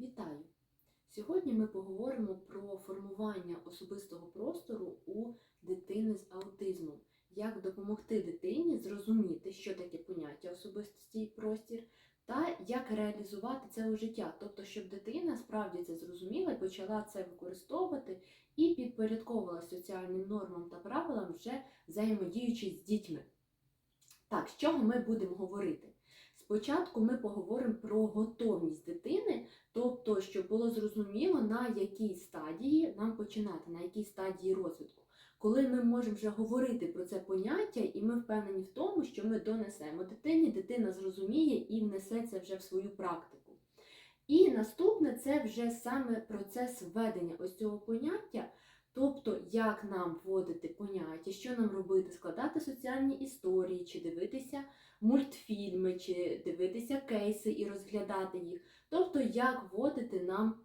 Вітаю! Сьогодні ми поговоримо про формування особистого простору у дитини з аутизмом. Як допомогти дитині зрозуміти, що таке поняття особистості і простір, та як реалізувати це у життя. Тобто, щоб дитина справді це зрозуміла і почала це використовувати і підпорядковувала соціальним нормам та правилам, вже взаємодіючи з дітьми. Так, з чого ми будемо говорити? Спочатку ми поговоримо про готовність дитини, тобто, щоб було зрозуміло, на якій стадії нам починати, на якій стадії розвитку. Коли ми можемо вже говорити про це поняття, і ми впевнені в тому, що ми донесемо дитині, дитина зрозуміє і внесе це вже в свою практику. І наступне це вже саме процес введення ось цього поняття, тобто як нам вводити поняття, що нам робити, складати соціальні історії, чи дивитися мультфільми, чи дивитися кейси і розглядати їх. Тобто, як вводити нам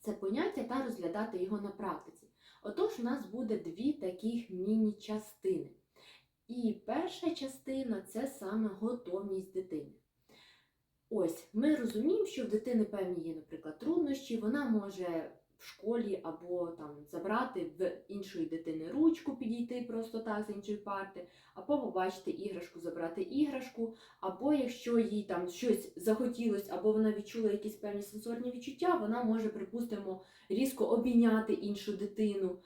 це поняття та розглядати його на практиці. Отож, у нас буде дві таких міні-частини. І перша частина це саме готовність дитини. Ось, ми розуміємо, що в дитини певні є, наприклад, труднощі, вона може в школі або там забрати в іншої дитини ручку, підійти просто так з іншої парти, або побачити іграшку, забрати іграшку, або якщо їй там щось захотілось, або вона відчула якісь певні сенсорні відчуття, вона може, припустимо, різко обійняти іншу дитину.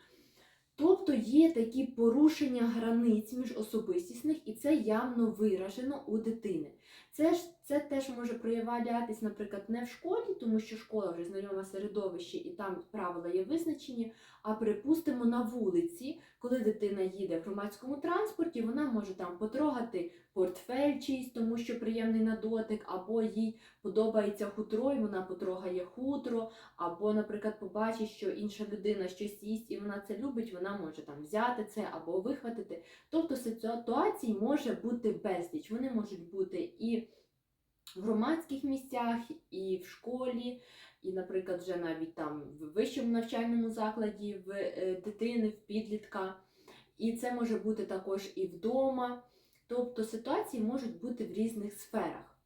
Тобто є такі порушення границь між особистісних, і це явно виражено у дитини. Це ж це теж може проявлятись, наприклад, не в школі, тому що школа вже знайоме середовище і там правила є визначені. А припустимо на вулиці, коли дитина їде в громадському транспорті, вона може там потрогати портфель чийсь, тому що приємний на дотик, або їй подобається хутро, і вона потрогає хутро, або, наприклад, побачить, що інша людина щось їсть і вона це любить, вона може там взяти це або вихватити. Тобто ситуацій може бути безліч. Вони можуть бути і в громадських місцях, і в школі, і, наприклад, вже навіть там в вищому навчальному закладі, в е, дитини, в підлітка. І це може бути також і вдома. Тобто ситуації можуть бути в різних сферах.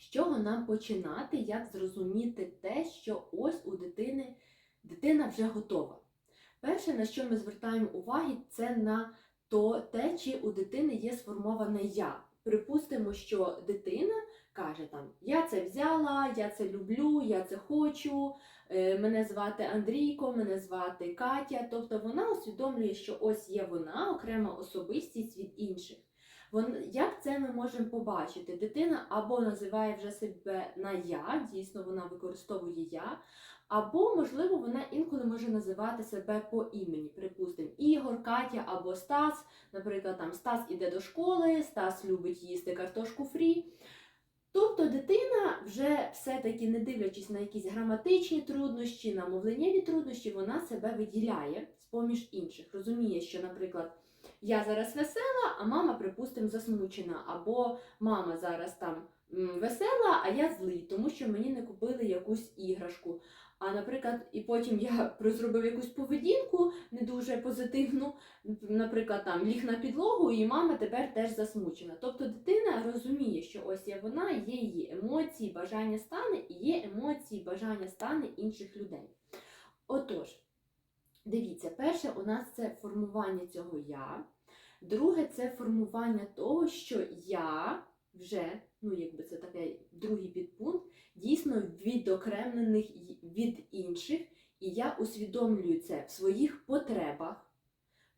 З чого нам починати, як зрозуміти те, що ось у дитини дитина вже готова. Перше, на що ми звертаємо увагу, це на то, те, чи у дитини є сформоване я. Припустимо, що дитина каже там: Я це взяла, я це люблю, я це хочу, е, мене звати Андрійко, мене звати Катя. Тобто вона усвідомлює, що ось є вона, окрема особистість від інших. Як це ми можемо побачити? Дитина або називає вже себе на я, дійсно вона використовує я, або, можливо, вона інколи може називати себе по імені. Припустимо, Ігор, Катя або Стас. Наприклад, там Стас іде до школи, Стас любить їсти картошку фрі. Тобто дитина вже все-таки, не дивлячись на якісь граматичні труднощі, на мовленнєві труднощі, вона себе виділяє з-поміж інших. Розуміє, що, наприклад, я зараз весела, а мама, припустимо, засмучена, або мама зараз там весела, а я злий, тому що мені не купили якусь іграшку. А, наприклад, і потім я зробив якусь поведінку не дуже позитивну, наприклад, там ліг на підлогу, і мама тепер теж засмучена. Тобто дитина розуміє, що ось є вона, є її емоції, бажання стани, і є емоції, бажання стани інших людей. Отож, дивіться, перше у нас це формування цього я. Друге, це формування того, що я вже, ну якби це такий другий підпункт, дійсно відокремлених від інших, і я усвідомлюю це в своїх потребах.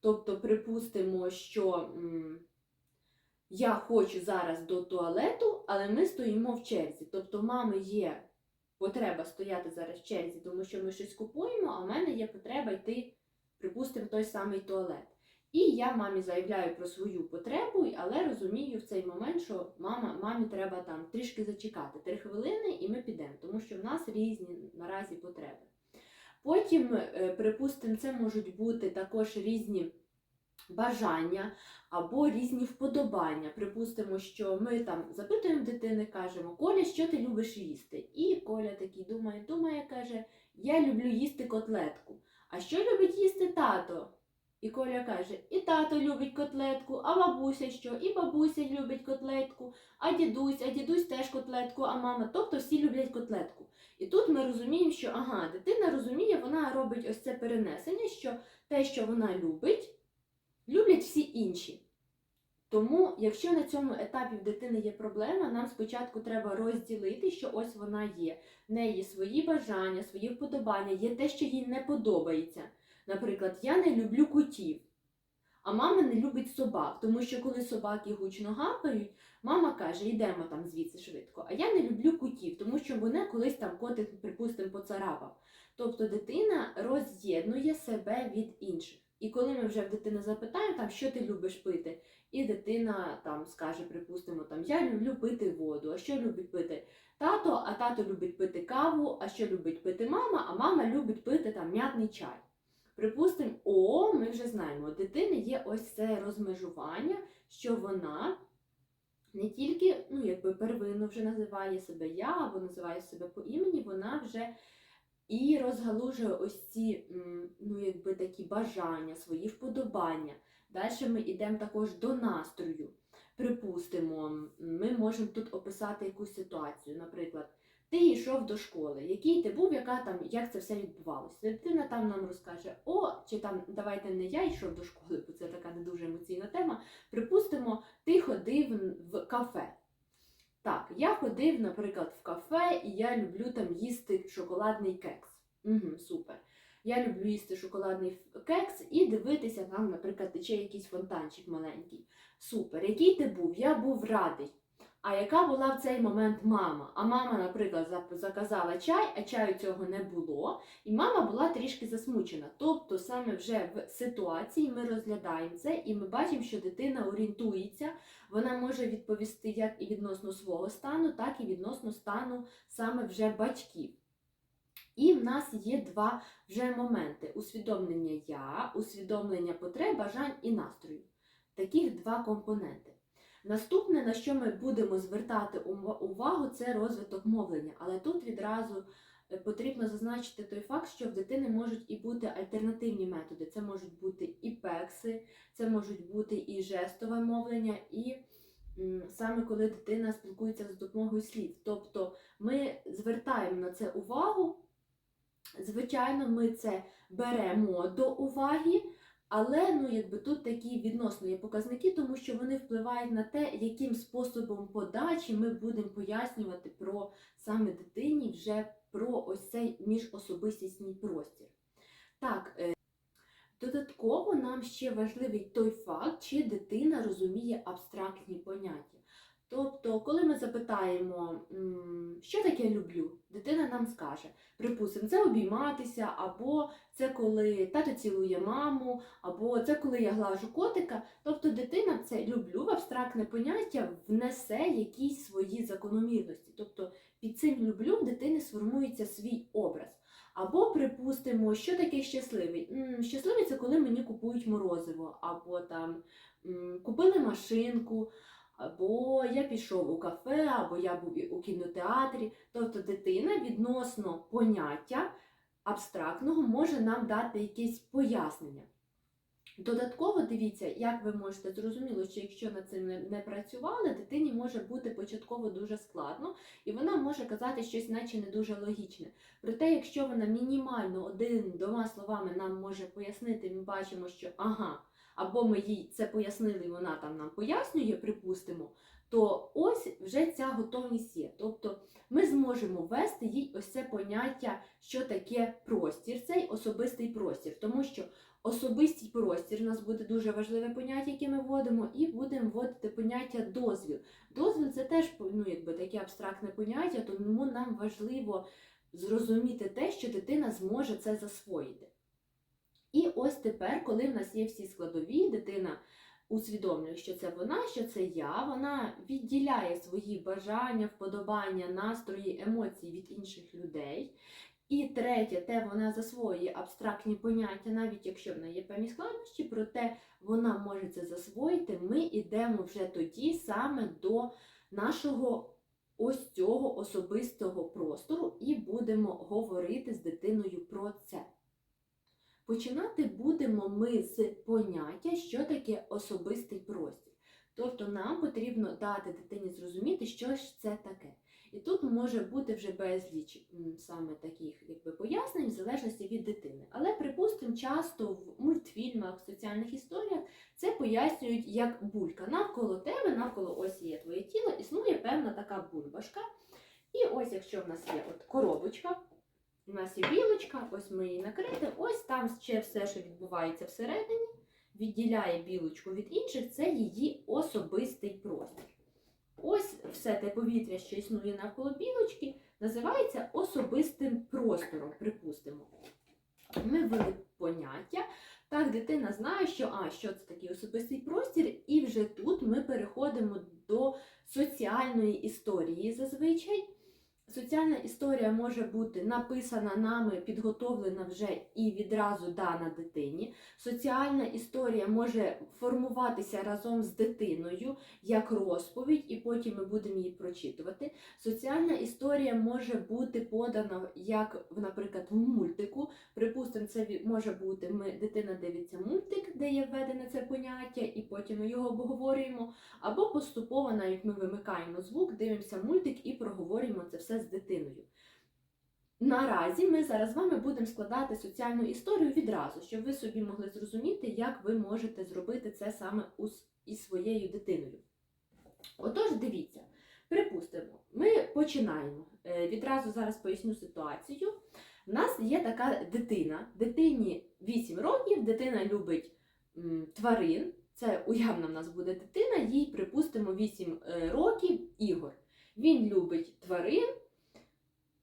Тобто, припустимо, що м, я хочу зараз до туалету, але ми стоїмо в черзі. Тобто, в мами є потреба стояти зараз в черзі, тому що ми щось купуємо, а в мене є потреба йти, припустимо, в той самий туалет. І я мамі заявляю про свою потребу, але розумію в цей момент, що мама, мамі треба там трішки зачекати три хвилини, і ми підемо, тому що в нас різні наразі потреби. Потім, е, припустимо, це можуть бути також різні бажання або різні вподобання. Припустимо, що ми там запитуємо дитини, кажемо, Коля, що ти любиш їсти? І Коля такий думає, думає, каже, я люблю їсти котлетку. А що любить їсти тато? І Коля каже, і тато любить котлетку, а бабуся що? І бабуся любить котлетку, а дідусь, а дідусь теж котлетку, а мама. Тобто всі люблять котлетку. І тут ми розуміємо, що ага, дитина розуміє, вона робить ось це перенесення, що те, що вона любить, люблять всі інші. Тому, якщо на цьому етапі в дитини є проблема, нам спочатку треба розділити, що ось вона є. В неї свої бажання, свої вподобання, є те, що їй не подобається. Наприклад, я не люблю котів, а мама не любить собак, тому що коли собаки гучно гапають, мама каже, йдемо там звідси швидко. А я не люблю котів, тому що мене колись там котик, припустимо, поцарапав. Тобто дитина роз'єднує себе від інших. І коли ми вже в дитини запитаємо, там, що ти любиш пити, і дитина там скаже, припустимо, там я люблю пити воду. А що любить пити тато? А тато любить пити каву, а що любить пити мама, а мама любить пити там м'ятний чай. Припустимо, о, ми вже знаємо, у дитини є ось це розмежування, що вона не тільки ну, якби первинно вже називає себе я або називає себе по імені, вона вже і розгалужує ось ці ну, якби такі бажання, свої вподобання. Далі ми йдемо також до настрою. Припустимо, ми можемо тут описати якусь ситуацію. Наприклад, ти йшов до школи, який ти був, яка там, як це все відбувалося. Дитина там нам розкаже, о, чи там давайте не я йшов до школи, бо це така не дуже емоційна тема. Припустимо, ти ходив в кафе. Так, я ходив, наприклад, в кафе, і я люблю там їсти шоколадний кекс. Угу, супер. Я люблю їсти шоколадний кекс і дивитися, там, наприклад, тече якийсь фонтанчик маленький. Супер. Який ти був? Я був радий. А яка була в цей момент мама? А мама, наприклад, заказала чай, а чаю цього не було, і мама була трішки засмучена. Тобто, саме вже в ситуації ми розглядаємо це, і ми бачимо, що дитина орієнтується, вона може відповісти як і відносно свого стану, так і відносно стану саме вже батьків. І в нас є два вже моменти: усвідомлення я, усвідомлення потреб, бажань і настрою. Таких два компоненти. Наступне, на що ми будемо звертати увагу, це розвиток мовлення. Але тут відразу е, потрібно зазначити той факт, що в дитини можуть і бути альтернативні методи. Це можуть бути і пекси, це можуть бути і жестове мовлення, і саме коли дитина спілкується за допомогою слів. Тобто ми звертаємо на це увагу. Звичайно, ми це беремо до уваги, але ну, якби тут такі відносно є показники, тому що вони впливають на те, яким способом подачі ми будемо пояснювати про саме дитині вже про ось цей міжособистісний простір. Так, е, додатково нам ще важливий той факт, чи дитина розуміє абстрактні поняття. Тобто, коли ми запитаємо, що таке люблю, дитина нам скаже, припустимо, це обійматися, або це коли тато цілує маму, або це коли я глажу котика. Тобто дитина це люблю в абстрактне поняття внесе якісь свої закономірності. Тобто під цим люблю дитини сформується свій образ. Або припустимо, що таке щасливий. Щасливий це коли мені купують морозиво, або там купили машинку. Або я пішов у кафе, або я був у кінотеатрі. Тобто дитина відносно поняття абстрактного може нам дати якесь пояснення. Додатково дивіться, як ви можете зрозуміло, що якщо над цим не, працювали, дитині може бути початково дуже складно, і вона може казати щось, наче не дуже логічне. Проте, якщо вона мінімально один-двома словами нам може пояснити, ми бачимо, що ага, або ми їй це пояснили, і вона там нам пояснює, припустимо, то ось вже ця готовність є. Тобто ми зможемо ввести їй ось це поняття, що таке простір, цей особистий простір, тому що особистий простір у нас буде дуже важливе поняття, яке ми вводимо, і будемо вводити поняття дозвіл. Дозвіл це теж ну, якби, таке абстрактне поняття, тому нам важливо зрозуміти те, що дитина зможе це засвоїти. І ось тепер, коли в нас є всі складові, дитина усвідомлює, що це вона, що це я, вона відділяє свої бажання, вподобання, настрої, емоції від інших людей. І третє, те вона засвоює абстрактні поняття, навіть якщо в неї є певні складнощі, проте вона може це засвоїти. Ми йдемо вже тоді саме до нашого ось цього особистого простору і будемо говорити з дитиною про це. Починати будемо ми з поняття, що таке особистий простір. Тобто нам потрібно дати дитині зрозуміти, що ж це таке. І тут може бути вже безліч саме таких якби, пояснень в залежності від дитини. Але, припустимо, часто в мультфільмах, в соціальних історіях це пояснюють як булька. Навколо тебе, навколо ось є твоє тіло, існує певна така бульбашка. І ось якщо в нас є от коробочка, у нас є білочка, ось ми її накрити, ось там ще все, що відбувається всередині, відділяє білочку від інших, це її особистий простір. Ось все те повітря, що існує навколо білочки, називається особистим простором, припустимо. Ми ввели поняття. Так, дитина знає, що а, що це такий особистий простір, і вже тут ми переходимо до соціальної історії зазвичай. Соціальна історія може бути написана нами, підготовлена вже і відразу дана дитині. Соціальна історія може формуватися разом з дитиною як розповідь, і потім ми будемо її прочитувати. Соціальна історія може бути подана як, наприклад, в мультику. Припустимо, це може бути ми, дитина дивиться мультик, де є введене це поняття, і потім ми його обговорюємо. Або поступово навіть ми вимикаємо звук, дивимося мультик і проговорюємо це все з дитиною. Наразі ми зараз з вами будемо складати соціальну історію відразу, щоб ви собі могли зрозуміти, як ви можете зробити це саме із своєю дитиною. Отож, дивіться, припустимо, ми починаємо. Е, Відразу зараз поясню ситуацію. У нас є така дитина, дитині 8 років, дитина любить тварин. Це уявна в нас буде дитина, їй, припустимо, 8 е, років Ігор. Він любить тварин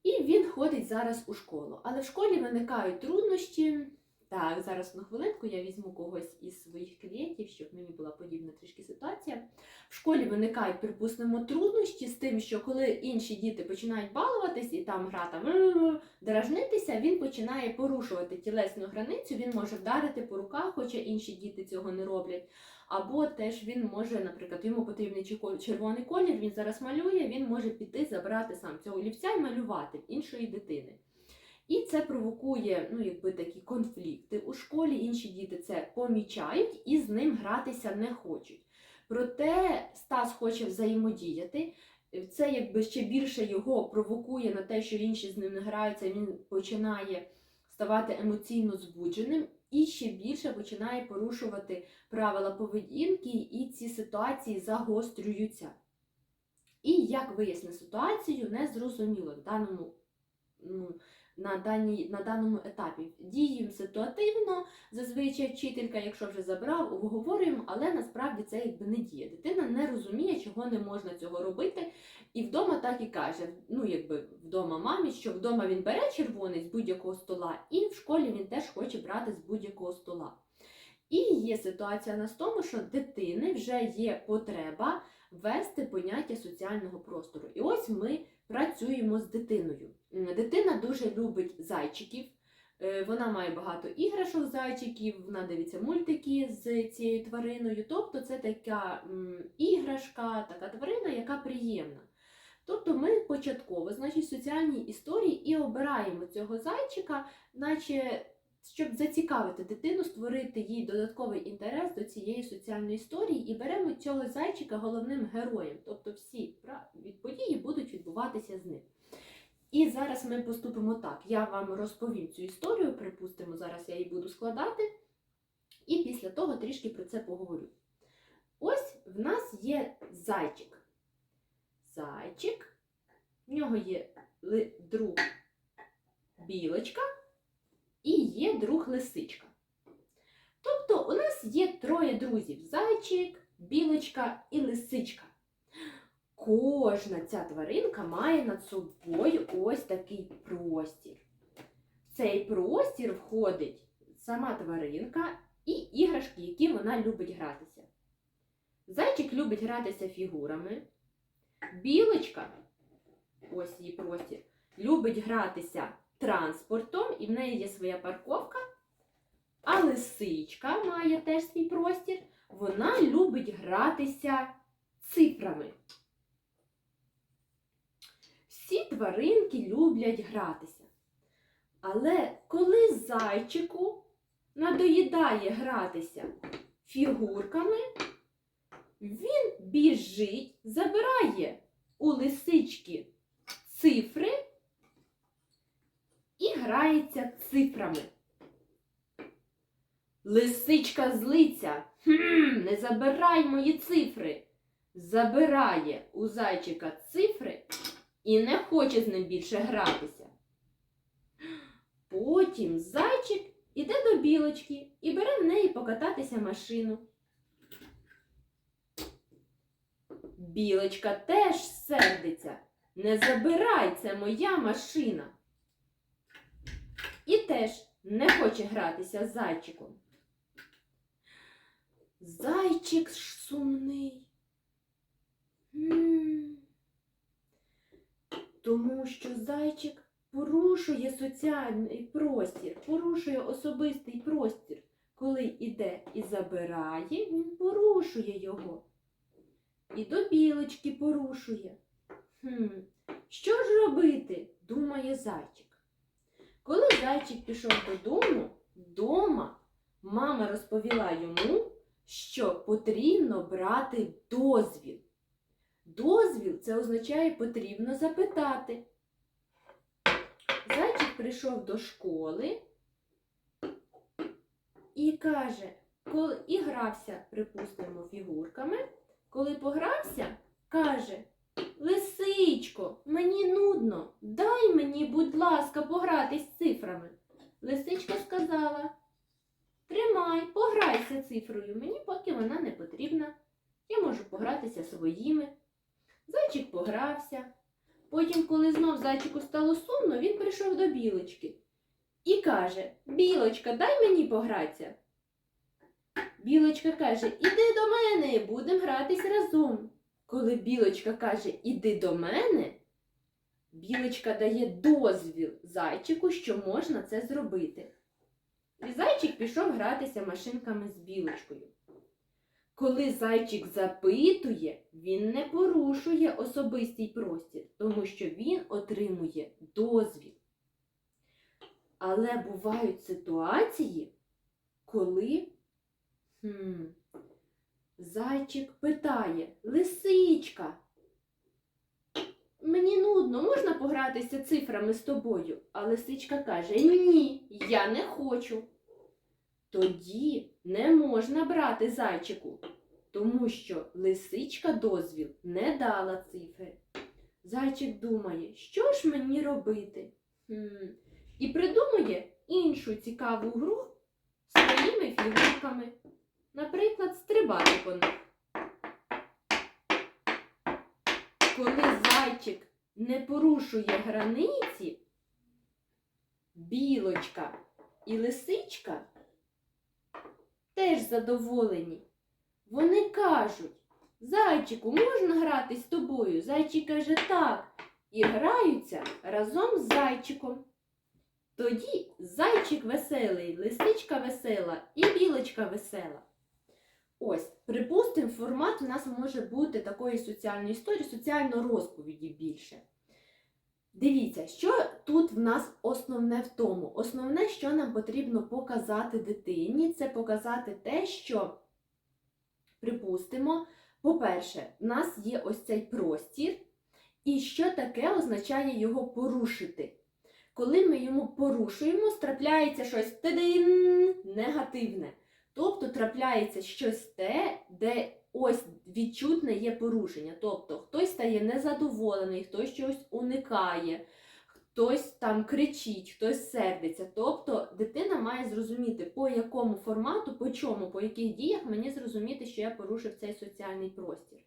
і він ходить зараз у школу. Але в школі виникають труднощі. Так, зараз на хвилинку я візьму когось із своїх клієнтів, щоб мені була подібна трішки ситуація. В школі виникають, припустимо, труднощі з тим, що коли інші діти починають балуватись і там гра там дражнитися, він починає порушувати тілесну границю, він може вдарити по руках, хоча інші діти цього не роблять. Або теж він може, наприклад, йому потрібний червоний колір, він зараз малює, він може піти забрати сам цього олівця і малювати іншої дитини. І це провокує ну, якби такі конфлікти у школі. Інші діти це помічають і з ним гратися не хочуть. Проте Стас хоче взаємодіяти. Це якби ще більше його провокує на те, що інші з ним не граються, він починає ставати емоційно збудженим і ще більше починає порушувати правила поведінки, і ці ситуації загострюються. І як вияснити ситуацію, не зрозуміло в даному, ну, на, даній, на даному етапі. Діємо ситуативно, зазвичай вчителька, якщо вже забрав, обговорюємо, але насправді це якби не діє. Дитина не розуміє, чого не можна цього робити, і вдома так і каже: ну, якби вдома мамі, що вдома він бере червоний з будь-якого стола, і в школі він теж хоче брати з будь-якого стола. І є ситуація в тому, що дитини вже є потреба ввести поняття соціального простору. І ось ми працюємо з дитиною. Дитина дуже любить зайчиків. Е, Вона має багато іграшок зайчиків, вона дивиться мультики з цією твариною. Тобто це така іграшка, така тварина, яка приємна. Тобто ми початково, значить, в соціальній історії і обираємо цього зайчика, наче щоб зацікавити дитину, створити їй додатковий інтерес до цієї соціальної історії, і беремо цього зайчика головним героєм. Тобто всі події будуть відбуватися з ним. І зараз ми поступимо так. Я вам розповім цю історію, припустимо, зараз я її буду складати, і після того трішки про це поговорю. Ось в нас є зайчик. Зайчик, в нього є друг білочка і є друг лисичка. Тобто у нас є троє друзів: зайчик, білочка і лисичка. Кожна ця тваринка має над собою ось такий простір. В цей простір входить сама тваринка і іграшки, які вона любить гратися. Зайчик любить гратися фігурами. Білочка, ось її простір, любить гратися транспортом, і в неї є своя парковка. А лисичка має теж свій простір. Вона любить гратися цифрами. Всі тваринки люблять гратися. Але коли зайчику надоїдає гратися фігурками, він біжить, забирає у лисички цифри і грається цифрами. Лисичка злиться. Хм, не забирай мої цифри. Забирає у зайчика цифри і не хоче з ним більше гратися. Потім зайчик іде до білочки і бере в неї покататися машину. Білочка теж сердиться. Не забирай, це моя машина. І теж не хоче гратися з зайчиком. Зайчик ж сумний. М. Тому що зайчик порушує соціальний простір, порушує особистий простір. Коли іде і забирає, він порушує його. І до білочки порушує. Хм, що ж робити? думає зайчик. Коли зайчик пішов додому, вдома мама розповіла йому, що потрібно брати дозвіл. Дозвіл це означає потрібно запитати. Зайчик прийшов до школи і каже, коли і грався, припустимо, фігурками. Коли погрався, каже: Лисичко, мені нудно, дай мені, будь ласка, погратись з цифрами. Лисичка сказала: Тримай, пограйся цифрою, мені поки вона не потрібна. Я можу погратися своїми. Зайчик погрався. Потім, коли знов зайчику стало сумно, він прийшов до білочки і каже: Білочка, дай мені погратися. Білочка каже: Іди до мене, будемо гратись разом. Коли білочка каже, іди до мене, білочка дає дозвіл зайчику, що можна це зробити. І зайчик пішов гратися машинками з білочкою. Коли зайчик запитує, він не порушує особистий простір, тому що він отримує дозвіл. Але бувають ситуації, коли хм, зайчик питає Лисичка. Мені нудно, можна погратися цифрами з тобою? А лисичка каже Ні, я не хочу. Тоді не можна брати зайчику, тому що лисичка дозвіл не дала цифри. Зайчик думає, що ж мені робити? Хм. І придумує іншу цікаву гру своїми фігурками. Наприклад, стрибати по них. Коли зайчик не порушує границі, білочка і лисичка теж задоволені. Вони кажуть, зайчику, можна грати з тобою? Зайчик каже так. І граються разом з зайчиком. Тоді зайчик веселий, лисичка весела і білочка весела. Ось, припустимо, формат у нас може бути такої соціальної історії, соціальної розповіді більше. Дивіться, що тут в нас основне в тому. Основне, що нам потрібно показати дитині, це показати те, що, припустимо, по-перше, в нас є ось цей простір, і що таке означає його порушити. Коли ми йому порушуємо, трапляється щось негативне. Тобто трапляється щось те, де ось відчутне є порушення. Тобто хтось стає незадоволений, хтось щось уникає, хтось там кричить, хтось сердиться. Тобто дитина має зрозуміти, по якому формату, по чому, по яких діях мені зрозуміти, що я порушив цей соціальний простір.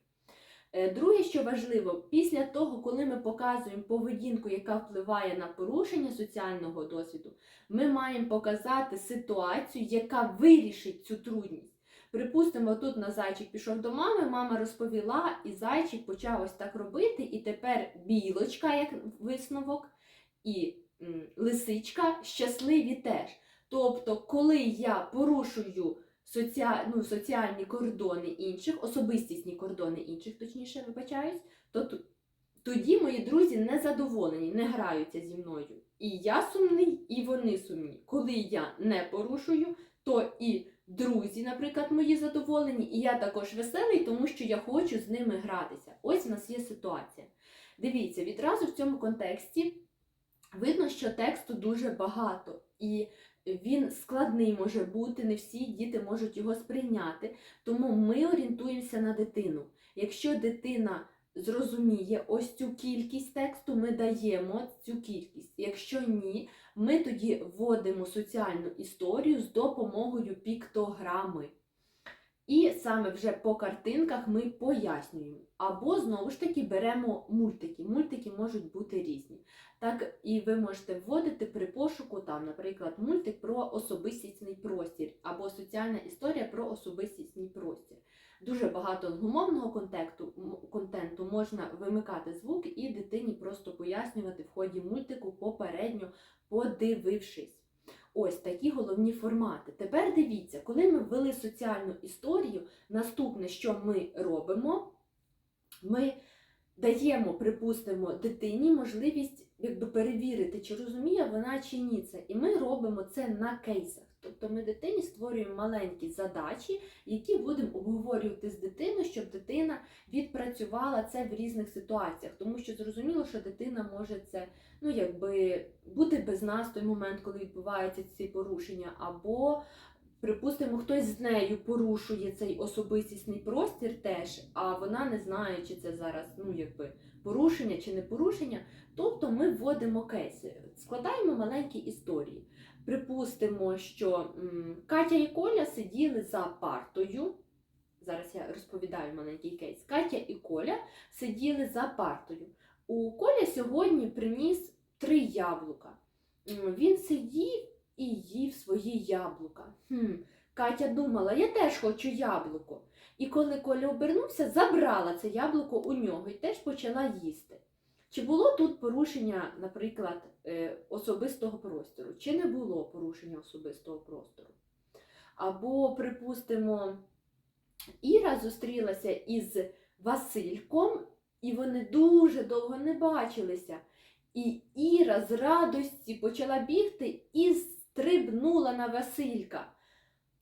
Е, Друге, що важливо, після того, коли ми показуємо поведінку, яка впливає на порушення соціального досвіду, ми маємо показати ситуацію, яка вирішить цю трудність. Припустимо, тут на зайчик пішов до мами, мама розповіла, і зайчик почав ось так робити, і тепер білочка, як висновок, і лисичка щасливі теж. Тобто, коли я порушую соціаль... ну, соціальні кордони інших, особистісні кордони інших, точніше, вибачаюсь, то т- тоді мої друзі не задоволені, не граються зі мною. І я сумний, і вони сумні. Коли я не порушую, то і друзі, наприклад, мої задоволені, і я також веселий, тому що я хочу з ними гратися. Ось в нас є ситуація. Дивіться, відразу в цьому контексті видно, що тексту дуже багато, і він складний може бути, не всі діти можуть його сприйняти. Тому ми орієнтуємося на дитину. Якщо дитина зрозуміє ось цю кількість тексту, ми даємо цю кількість. Якщо ні, ми тоді вводимо соціальну історію з допомогою піктограми. І саме вже по картинках ми пояснюємо. Або знову ж таки беремо мультики. Мультики можуть бути різні. Так і ви можете вводити при пошуку, там, наприклад, мультик про особистісний простір, або соціальна історія про особистісний простір. Дуже багато англомовного контенту, контенту можна вимикати звук і дитині просто пояснювати в ході мультику попередньо подивившись. Ось такі головні формати. Тепер дивіться, коли ми ввели соціальну історію, наступне, що ми робимо, ми даємо, припустимо, дитині можливість якби, перевірити, чи розуміє вона чи ні це. І ми робимо це на кейсах. Тобто ми дитині створюємо маленькі задачі, які будемо обговорювати з дитиною, щоб дитина відпрацювала це в різних ситуаціях. Тому що зрозуміло, що дитина може це ну, якби, бути без нас той момент, коли відбуваються ці порушення, або, припустимо, хтось з нею порушує цей особистісний простір теж, а вона не знає, чи це зараз ну, якби, порушення чи не порушення. Тобто ми вводимо кейси, складаємо маленькі історії. Припустимо, що м, Катя і Коля сиділи за партою. Зараз я розповідаю маленький кейс. Катя і Коля сиділи за партою. У Коля сьогодні приніс три яблука. Він сидів і їв свої яблука. Хм. Катя думала, я теж хочу яблуко. І коли Коля обернувся, забрала це яблуко у нього і теж почала їсти. Чи було тут порушення, наприклад, е, особистого простору? Чи не було порушення особистого простору? Або, припустимо, Іра зустрілася із Васильком, і вони дуже довго не бачилися. І Іра з радості почала бігти і стрибнула на Василька.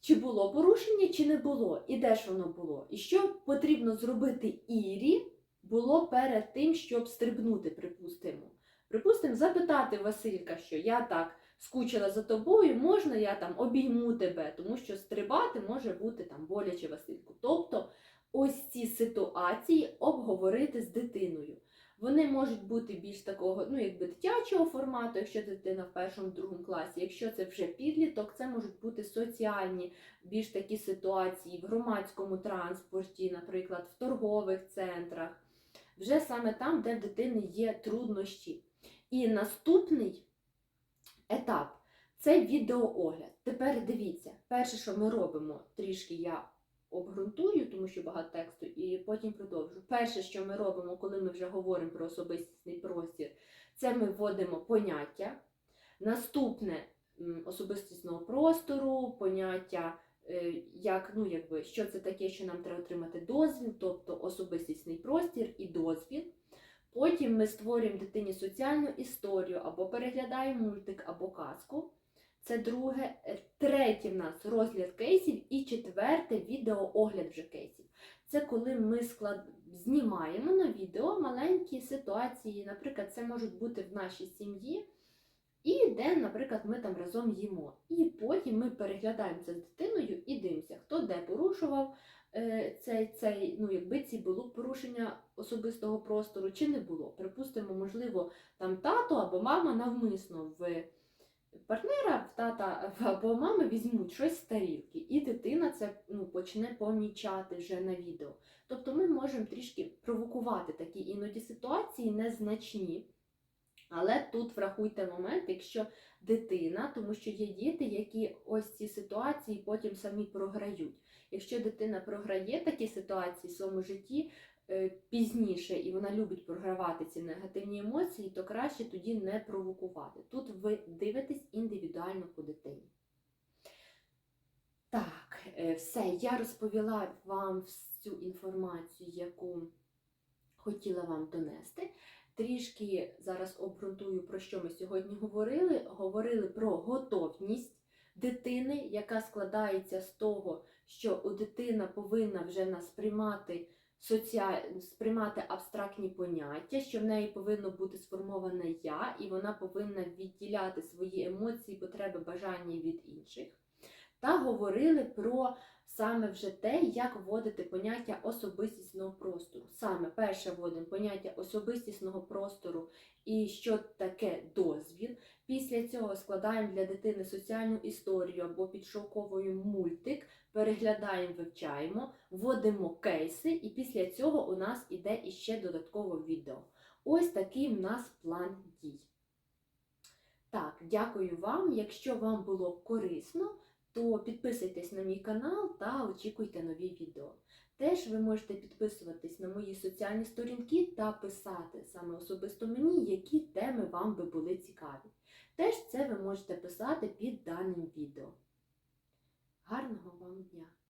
Чи було порушення, чи не було? І де ж воно було? І що потрібно зробити Ірі було перед тим, щоб стрибнути, припустимо. Припустимо, запитати Василька, що я так скучила за тобою, можна я там обійму тебе, тому що стрибати може бути там боляче Васильку. Тобто ось ці ситуації обговорити з дитиною. Вони можуть бути більш такого, ну якби дитячого формату, якщо дитина в першому другому класі. Якщо це вже підліток, це можуть бути соціальні більш такі ситуації в громадському транспорті, наприклад, в торгових центрах, вже саме там, де в дитини є труднощі. І наступний етап це відеоогляд. Тепер дивіться, перше, що ми робимо, трішки я обґрунтую, тому що багато тексту, і потім продовжу. Перше, що ми робимо, коли ми вже говоримо про особистісний простір, це ми вводимо поняття. Наступне особистісного простору, поняття, е, як, ну, якби, що це таке, що нам треба отримати дозвіл, тобто особистісний простір і дозвіл. Потім ми створюємо дитині соціальну історію, або переглядаємо мультик, або казку. Це друге. Е, Третє в нас розгляд кейсів. І четверте відеоогляд вже кейсів. Це коли ми склад... знімаємо на відео маленькі ситуації. Наприклад, це можуть бути в нашій сім'ї, і де, наприклад, ми там разом їмо. І потім ми переглядаємо це з дитиною і дивимося, хто де порушував е, цей, цей, ну, якби ці було порушення особистого простору, чи не було. Припустимо, можливо, там тато або мама навмисно в партнера, в тата або мами візьмуть щось з тарілки, і дитина це ну, почне помічати вже на відео. Тобто ми можемо трішки провокувати такі іноді ситуації незначні. Але тут врахуйте момент, якщо дитина, тому що є діти, які ось ці ситуації потім самі програють. Якщо дитина програє такі ситуації в своєму житті пізніше, і вона любить програвати ці негативні емоції, то краще тоді не провокувати. Тут ви дивитесь індивідуально по дитині. Так, е, все, я розповіла вам всю інформацію, яку хотіла вам донести. Трішки зараз обґрунтую, про що ми сьогодні говорили. Говорили про готовність дитини, яка складається з того, що у дитина повинна вже нас приймати соціаль... сприймати абстрактні поняття, що в неї повинно бути сформоване я, і вона повинна відділяти свої емоції, потреби, бажання від інших. Та говорили про саме вже те, як вводити поняття особистісного простору. Саме перше вводимо поняття особистісного простору і що таке дозвіл. Після цього складаємо для дитини соціальну історію або підшовковий мультик, переглядаємо, вивчаємо, вводимо кейси, і після цього у нас іде іще додатково відео. Ось такий в нас план дій. Так, дякую вам. Якщо вам було корисно, то підписуйтесь на мій канал та очікуйте нові відео. Теж ви можете підписуватись на мої соціальні сторінки та писати саме особисто мені, які теми вам би були цікаві. Теж це ви можете писати під даним відео. Гарного вам дня!